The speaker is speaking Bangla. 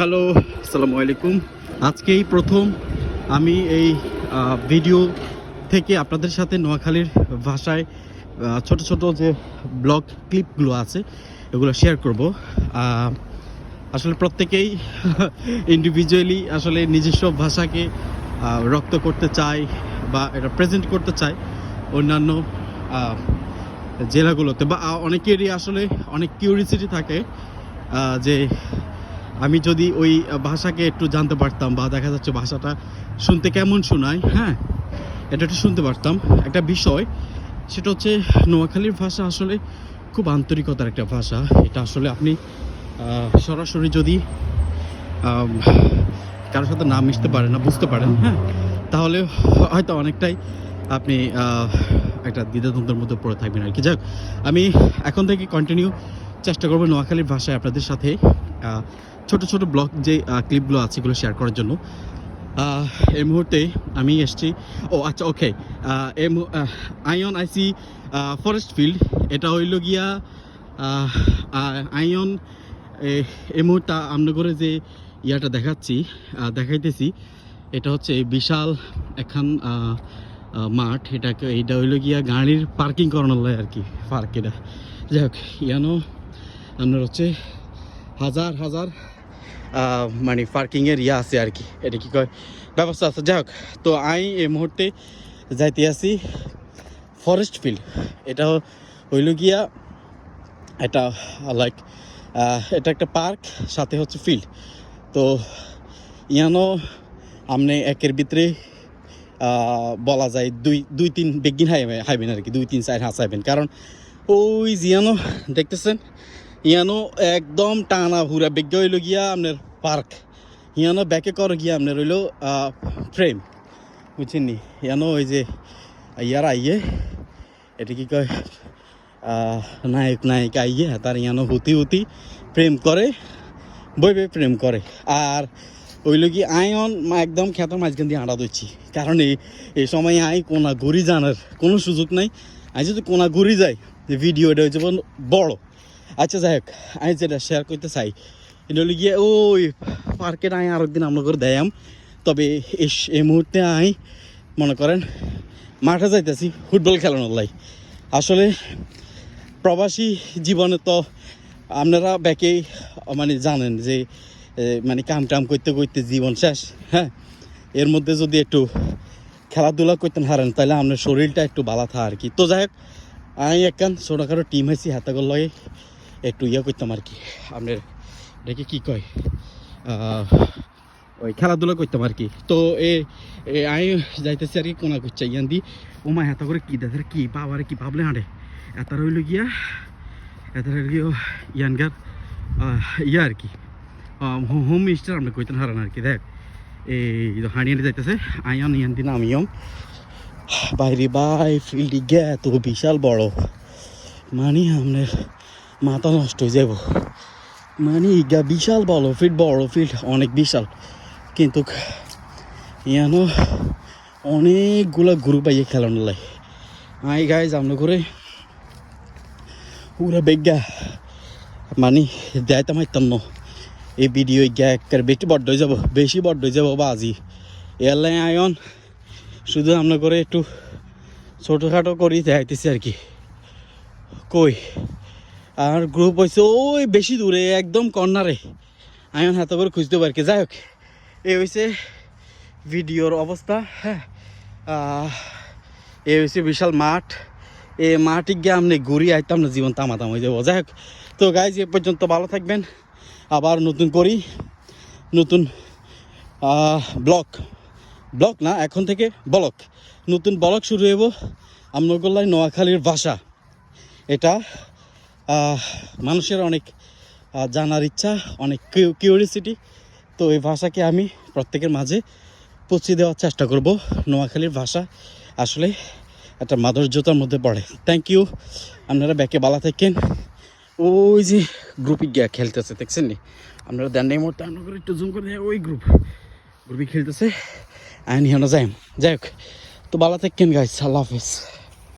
হ্যালো, আসসালামু আলাইকুম। আজকেই প্রথম আমি এই ভিডিও থেকে আপনাদের সাথে নোয়াখালীর ভাষায় ছোট ছোট যে ব্লগ ক্লিপগুলো আছে, এগুলো শেয়ার করব। আসলে প্রত্যেকেই ইন্ডিভিজুয়ালি আসলে নিজস্ব ভাষাকে রক্ত করতে চায় বা এটা প্রেজেন্ট করতে চায় অন্যান্য জেলাগুলোতে বা অনেকেরই আসলে অনেক কিউরিসিটি থাকে যে আমি যদি ওই ভাষাকে একটু জানতে পারতাম বা দেখা যাচ্ছে ভাষাটা শুনতে কেমন শোনায় হ্যাঁ এটা একটু শুনতে পারতাম। একটা বিষয়, সেটা হচ্ছে নোয়াখালীর ভাষা আসলে খুব আন্তরিকতার একটা ভাষা। এটা আসলে আপনি সরাসরি যদি কারোর সাথে না মিশতে পারেন না বুঝতে পারেন হ্যাঁ তাহলে হয়তো অনেকটাই আপনি একটা দ্বিধাদ্বন্দ্বের মধ্যে পড়ে থাকবেন আর কি। যাক আমি এখন থেকে কন্টিনিউ চেষ্টা করব নোয়াখালীর ভাষায় আপনাদের সাথে ছোট ছোট ব্লগ যে ক্লিপগুলো আছে এগুলো শেয়ার করার জন্য। এই মুহূর্তে আমি এসছি। ও আচ্ছা ওকে আইন আইসি ফরেস্ট ফিল্ড এটা হইল গিয়া আহ, আ- আইন এই মুহূর্তে আমনগরে যে ইয়াটা দেখাচ্ছি দেখাইতেছি এটা হচ্ছে বিশাল এখন মাঠ। এটাকে এইটা হইল গিয়া গাড়ির পার্কিং করানোর আর কি পার্ক এটা। যাই হোক ইয়ানো আপনার হচ্ছে হাজার হাজার মানে পার্কিংয়ের ইয়ে আছে আর কি। এটা কি কয়? ব্যবস্থা আছে। যাই তো আই এই মুহূর্তে যাইতে আছি ফরেস্ট ফিল্ড এটা হইল গিয়া এটা লাইক এটা একটা পার্ক সাথে হচ্ছে ফিল্ড তো ইয়ানো আপনি একের ভিতরে বলা যায় দুই দুই তিন বেগিন হাইবে হাইবেন আর কি। দুই তিন চার হাসাইবেন কারণ ওই জিয়ানো দেখতেছেন? ইয়ানো একদম টানা হুরা বেগ্য হইল গিয়া আপনার পার্ক। ইয়ানো ব্যাকে কর গিয়া আপনার হইল ফ্রেম বুঝছেন নি? ইয়ানো ওই যে, ইয়ার আইয়ে, এটা কি কয় নায়ক, নায়িকা আইয়ে, তার ইয়ানো হুতি হুতি প্রেম করে, বই বই প্রেম করে। আর ওইল কি, আয়ন একদম খ্যাত মাঝখান দিয়ে আড়া দিচ্ছি কারণ এই এই সময় আয় কোনা ঘুরি জানার কোনো সুযোগ নাই। আমি যদি কোনা ঘুরি যায় যে ভিডিও এটা হচ্ছে বড়- বড়। আচ্ছা যাই হোক, আমি যেটা শেয়ার করতে চাই, এটা গিয়ে ওই পার্কের আই আরেক দিন আমরা করে দেয়াম তবে এই মুহূর্তে আই, মনে করেন, মাঠে যাইতেছি ফুটবল খেলানোর লাই। আসলে প্রবাসী জীবনে তো আপনারা ব্যাকেই মানে জানেন যে মানে কাম টাম করতে করতে জীবন শেষ হ্যাঁ? এর মধ্যে যদি একটু খেলাধুলা করতেন হারেন, তাহলে আপনার শরীরটা একটু ভালো থাকে আর কি। তো যাই হোক আমি একখান ছোটোখাটো টিম হয়েছি হাতাগর লগে একটু ইয়ে করতাম আর কি। আপনার এটাকে কী কয়? ওই খেলাধুলা করতাম আর কি। তো এ আমি যাইতেছি আর কি কোনা করছে ইয়ান দি। ও মা, এত করে কী দেখে কি পাওয়ারে কি পাবলে হাঁটে। এত রইল গিয়া, এত গিয়া ইয়ানগার ইয়া আর কি। হোম মিনিস্টার আমরা কইতেন হারান আর কি, দেখ। এই হাঁড়ি হাঁড়ি যাইতেছে, আয়ান ইয়ান দিন আমিও বাইরে বাই ফিল্ডি গে তো বিশাল বড়। মানে আপনার মাথা নষ্ট হয়ে যাব। মানে ইগা বিশাল বড় ফিল্ড বড় ফিল্ড অনেক বিশাল। কিন্তু ইয়ানো অনেকগুলা গ্রুপ আইয়ে খেলানো লাই। আই গাইজ আমরা করে পুরা বেগা। মানে দেয়তাম হাইতাম ন। এই ভিডিও গিয়া একের বেশি বড্ড হয়ে যাব, বেশি বড্ড হয়ে যাব বা আজি এয়ারলাইন আয়ন, শুধু আমরা করে একটু ছোটোখাটো করি দেখাইতেছি আর কি। কই? আর গ্রুপ হয়েছে ওই বেশি দূরে, একদম কর্নারে আয়ন হাতে করে খুঁজতে পারি যাই হোক এই হয়েছে ভিডিওর অবস্থা হ্যাঁ। এই হয়েছে বিশাল মাঠ। এ মাঠে গিয়ে আপনি ঘুরিয়ে আইতাম না, জীবন তামাতাম হয়ে যাব। যাই হোক, তো গাইজ এ পর্যন্ত ভালো থাকবেন। আবার নতুন করি, নতুন ব্লক ব্লক না, এখন থেকে ব্লক নতুন ব্লক শুরু হইব আমনগোল্লায় নোয়াখালীর ভাষা। এটা মানুষের অনেক জানার ইচ্ছা, অনেক কিউরিসিটি তো এই ভাষাকে আমি প্রত্যেকের মাঝে পৌঁছে দেওয়ার চেষ্টা করব। নোয়াখালীর ভাষা আসলে একটা মাধুর্যতার মধ্যে পড়ে। থ্যাংক ইউ আপনারা ব্যাকে বালা থাকেন। ওই যে গ্রুপে গিয়া খেলতেছে, দেখছেন নি? আপনারা দেন এই মুহূর্তে করে একটু জুম করে দেয় ওই গ্রুপ গ্রুপে খেলতেছে। আইন হিয়ানো যাই যাই হোক, তো বালা থাকেন গাইস আল্লাহ হাফেজ।